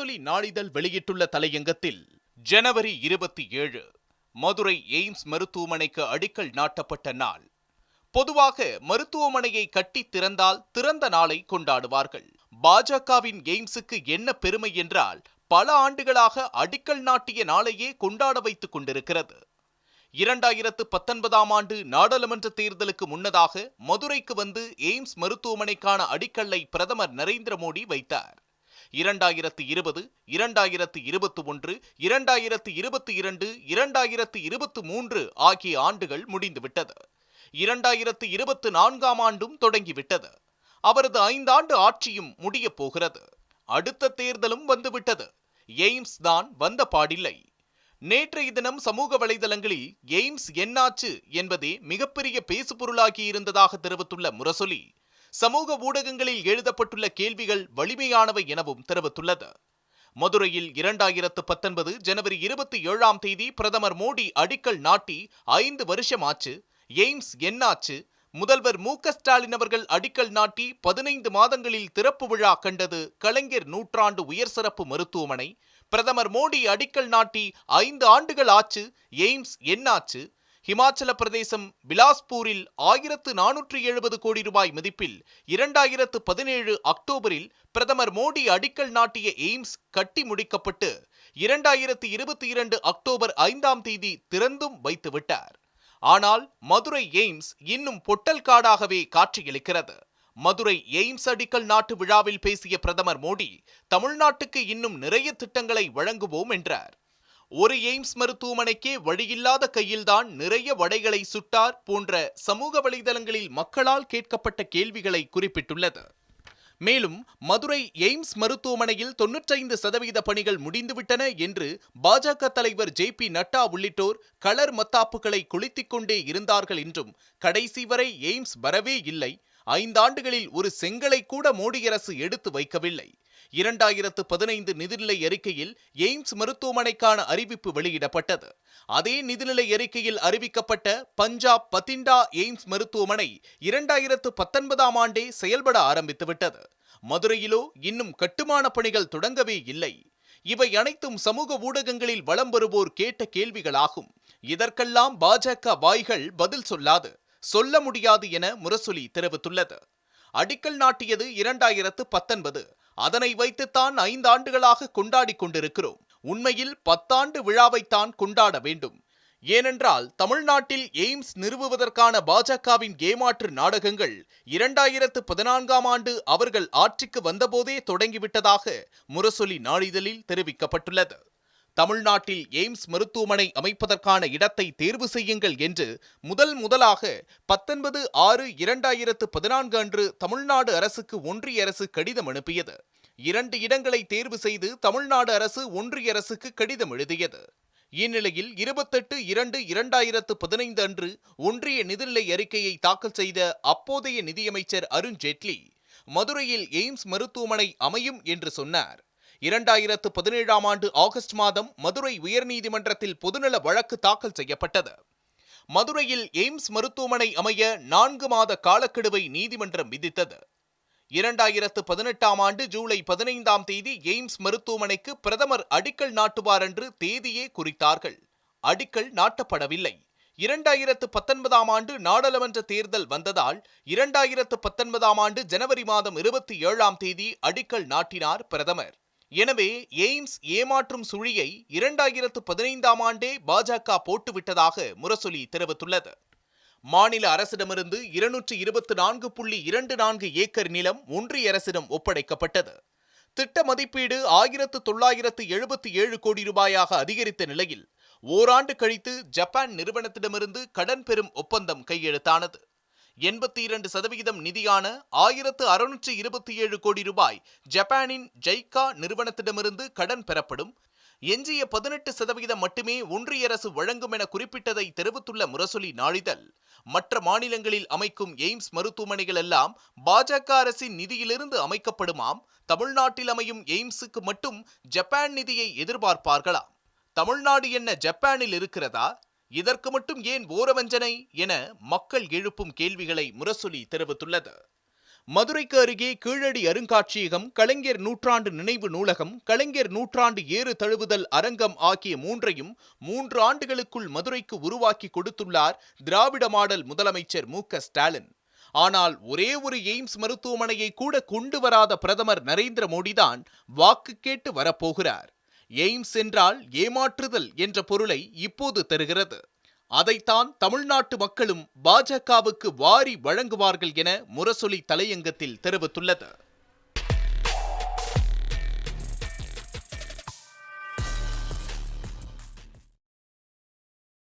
முரசொலி நாளிதழ் வெளியிட்டுள்ள தலையங்கத்தில் ஜனவரி இருபத்தி ஏழு மதுரை எய்ம்ஸ் மருத்துவமனைக்கு அடிக்கல் நாட்டப்பட்ட நாள். பொதுவாக மருத்துவமனையை கட்டி திறந்தால் திறந்த நாளை கொண்டாடுவார்கள். பாஜகவின் எய்ம்ஸுக்கு என்ன பெருமை என்றால் பல ஆண்டுகளாக அடிக்கல் நாட்டிய நாளையே கொண்டாட வைத்துக் கொண்டிருக்கிறது. இரண்டாயிரத்து பத்தொன்பதாம் ஆண்டு நாடாளுமன்ற தேர்தலுக்கு முன்னதாக மதுரைக்கு வந்து எய்ம்ஸ் மருத்துவமனைக்கான அடிக்கல்லை பிரதமர் நரேந்திர மோடி வைத்தார். இரண்டாயிரத்து இருபது இரண்டாயிரத்து இருபத்தி ஒன்று இரண்டாயிரத்து இருபத்தி இரண்டு இரண்டாயிரத்து இருபத்தி மூன்று ஆகிய ஆண்டுகள் முடிந்துவிட்டது. இரண்டாயிரத்து இருபத்து நான்காம் ஆண்டும் தொடங்கிவிட்டது. அவரது ஐந்தாண்டு ஆட்சியும் முடியப் போகிறது. அடுத்த தேர்தலும் வந்துவிட்டது. எய்ம்ஸ் தான் வந்த பாடில்லை. நேற்றைய தினம் சமூக வலைதளங்களில் எய்ம்ஸ் என்னாச்சு என்பதே மிகப்பெரிய பேசுபொருளாகி இருந்ததாக தெரிவித்துள்ள முரசொலி சமூக ஊடகங்களில் எழுதப்பட்டுள்ள கேள்விகள் வலிமையானவை எனவும் தெரிவித்துள்ளது. மதுரையில் இரண்டாயிரத்து பத்தொன்பது ஜனவரி இருபத்தி ஏழாம் தேதி பிரதமர் மோடி அடிக்கல் நாட்டி ஐந்து வருஷம் ஆச்சு எய்ம்ஸ் என்னாச்சு முதல்வர் மு ஸ்டாலின் அவர்கள் அடிக்கல் நாட்டி பதினைந்து மாதங்களில் திறப்பு விழா கண்டது கலைஞர் நூற்றாண்டு உயர் சிறப்பு மருத்துவமனை பிரதமர் மோடி அடிக்கல் நாட்டி ஐந்து ஆண்டுகள் ஆச்சு எய்ம்ஸ் என்னாச்சு ஹிமாச்சல பிரதேசம் பிலாஸ்பூரில் ஆயிரத்து நானூற்றி எழுபது கோடி ரூபாய் மதிப்பில் இரண்டாயிரத்து பதினேழு அக்டோபரில் பிரதமர் மோடி அடிக்கல் நாட்டிய எய்ம்ஸ் கட்டி முடிக்கப்பட்டு இரண்டாயிரத்து இருபத்தி இரண்டு அக்டோபர் ஐந்தாம் தேதி திறந்தும் வைத்துவிட்டார் ஆனால் மதுரை எய்ம்ஸ் இன்னும் பொட்டல் காடாகவே காட்சியளிக்கிறது. மதுரை எய்ம்ஸ் அடிக்கல் நாட்டு விழாவில் பேசிய பிரதமர் மோடி தமிழ்நாட்டுக்கு இன்னும் நிறைய திட்டங்களை வழங்குவோம் என்றார். ஒரு எய்ம்ஸ் மருத்துவமனைக்கே வழியில்லாத கையில்தான் நிறைய வடைகளை சுட்டார் போன்ற சமூக வலைதளங்களில் மக்களால் கேட்கப்பட்ட கேள்விகளை குறிப்பிட்டுள்ளது. மேலும் மதுரை எய்ம்ஸ் மருத்துவமனையில் தொன்னூற்றைந்து சதவீத பணிகள் முடிந்துவிட்டன என்று பாஜக தலைவர் ஜே பி நட்டா உள்ளிட்டோர் கலர் மத்தாப்புகளை கொளுத்திக் கொண்டே இருந்தார்கள் என்றும் கடைசி வரை எய்ம்ஸ் வரவே இல்லை. ஐந்தாண்டுகளில் ஒரு செங்கலை கூட மோடி அரசு எடுத்து வைக்கவில்லை. இரண்டாயிரத்து பதினைந்து நிதிநிலை அறிக்கையில் எய்ம்ஸ் மருத்துவமனைக்கான அறிவிப்பு வெளியிடப்பட்டது. அதே நிதிநிலை அறிக்கையில் அறிவிக்கப்பட்ட பஞ்சாப் பத்திண்டா எய்ம்ஸ் மருத்துவமனை இரண்டாயிரத்து பத்தொன்பதாம் ஆண்டே செயல்பட ஆரம்பித்துவிட்டது. மதுரையிலோ இன்னும் கட்டுமான பணிகள் தொடங்கவே இல்லை. இவை அனைத்தும் சமூக ஊடகங்களில் வலம் வருவோர் கேட்ட கேள்விகளாகும். இதற்கெல்லாம் பாஜக வாய்கள் பதில் சொல்லாது சொல்ல முடியாது என முரசொலி தெரிவித்துள்ளது. அடிக்கல் நாட்டியது இரண்டாயிரத்து பத்தொன்பது. அதனை வைத்துத்தான் ஐந்தாண்டுகளாக கொண்டாடி கொண்டிருக்கிறோம். உண்மையில் பத்தாண்டு விழாவைத்தான் கொண்டாட வேண்டும். ஏனென்றால் தமிழ்நாட்டில் எய்ம்ஸ் நிறுவுவதற்கான பாஜகவின் ஏமாற்று நாடகங்கள் இரண்டாயிரத்து பதினான்காம் ஆண்டு அவர்கள் ஆட்சிக்கு வந்தபோதே தொடங்கிவிட்டதாக முரசொலி நாளிதழில் தெரிவிக்கப்பட்டுள்ளது. தமிழ்நாட்டில் எய்ம்ஸ் மருத்துவமனை அமைப்பதற்கான இடத்தை தேர்வு செய்யுங்கள் என்று முதல் முதலாக பத்தொன்பது ஆறு இரண்டாயிரத்து பதினான்கு அன்று தமிழ்நாடு அரசுக்கு ஒன்றிய அரசு கடிதம் அனுப்பியது. இரண்டு இடங்களை தேர்வு செய்து தமிழ்நாடு அரசு ஒன்றிய அரசுக்கு கடிதம் எழுதியது. இந்நிலையில் இருபத்தெட்டு இரண்டு இரண்டாயிரத்து பதினைந்து அன்று ஒன்றிய நிதிநிலை அறிக்கையை தாக்கல் செய்த அப்போதைய நிதியமைச்சர் அருண் ஜேட்லி மதுரையில் எய்ம்ஸ் மருத்துவமனை அமையும் என்று சொன்னார். இரண்டாயிரத்து பதினேழாம் ஆண்டு ஆகஸ்ட் மாதம் மதுரை உயர்நீதிமன்றத்தில் பொதுநல வழக்கு தாக்கல் செய்யப்பட்டது. மதுரையில் எய்ம்ஸ் மருத்துவமனை அமைய நான்கு மாத காலக்கெடுவை நீதிமன்றம் விதித்தது. இரண்டாயிரத்து பதினெட்டாம் ஆண்டு ஜூலை பதினைந்தாம் தேதி எய்ம்ஸ் மருத்துவமனைக்கு பிரதமர் அடிக்கல் நாட்டுவார் என்று தேதியே குறித்தார்கள். அடிக்கல் நாட்டப்படவில்லை. இரண்டாயிரத்து பத்தொன்பதாம் ஆண்டு நாடாளுமன்ற தேர்தல் வந்ததால் இரண்டாயிரத்து பத்தொன்பதாம் ஆண்டு ஜனவரி மாதம் இருபத்தி ஏழாம் தேதி அடிக்கல் நாட்டினார் பிரதமர். எனவே எய்ம்ஸ் ஏமாற்றும் சுழியை இரண்டாயிரத்து பதினைந்தாம் ஆண்டே பாஜக போட்டுவிட்டதாக முரசொலி தெரிவித்துள்ளது. மாநில அரசிடமிருந்து இருநூற்றி இருபத்தி நான்கு புள்ளி இரண்டு நான்கு ஏக்கர் நிலம் ஒன்றிய அரசிடம் ஒப்படைக்கப்பட்டது. திட்ட மதிப்பீடு ஆயிரத்து தொள்ளாயிரத்து எழுபத்தி ஏழு கோடி ரூபாயாக அதிகரித்த நிலையில் ஓராண்டு கழித்து ஜப்பான் நிறுவனத்திடமிருந்து கடன் பெறும் ஒப்பந்தம் கையெழுத்தானது. எண்பத்தி இரண்டு சதவிகிதம் நிதியான ஆயிரத்து அறுநூற்றி இருபத்தி ஏழு கோடி ரூபாய் ஜப்பானின் ஜைகா நிறுவனத்திடமிருந்து கடன் பெறப்படும். எஞ்சிய பதினெட்டு சதவிகிதம் மட்டுமே ஒன்றிய அரசு வழங்கும் என குறிப்பிட்டதை தெரிவித்துள்ள முரசொலி நாளிதழ். மற்ற மாநிலங்களில் அமைக்கும் எய்ம்ஸ் மருத்துவமனைகள் எல்லாம் பாஜக அரசின் நிதியிலிருந்து அமைக்கப்படுமாம். தமிழ்நாட்டில் அமையும் எய்ம்ஸுக்கு மட்டும் ஜப்பான் நிதியை எதிர்பார்ப்பார்களாம். தமிழ்நாடு என்ன ஜப்பானில் இருக்கிறதா? இதற்கு மட்டும் ஏன் ஓரவஞ்சனை என மக்கள் எழுப்பும் கேள்விகளை முரசொலி தெரிவித்துள்ளது. மதுரைக்கு அருகே கீழடி அருங்காட்சியகம் கலைஞர் நூற்றாண்டு நினைவு நூலகம் கலைஞர் நூற்றாண்டு ஏறு தழுவுதல் அரங்கம் ஆகிய மூன்றையும் மூன்று ஆண்டுகளுக்குள் மதுரைக்கு உருவாக்கி கொடுத்துள்ளார் திராவிட மாடல் முதலமைச்சர் மு ஸ்டாலின். ஆனால் ஒரே ஒரு எய்ம்ஸ் மருத்துவமனையை கூட கொண்டு வராத பிரதமர் நரேந்திர மோடிதான் வாக்கு கேட்டு வரப்போகிறார். எய்ம்ஸ் என்றால் ஏமாற்றுதல் என்ற பொருளை இப்போது தருகிறது. அதைத்தான் தமிழ்நாட்டு மக்களும் பாஜகவுக்கு வாரி வழங்குவார்கள் என முரசொலி தலையங்கத்தில் தெரிவித்துள்ளது.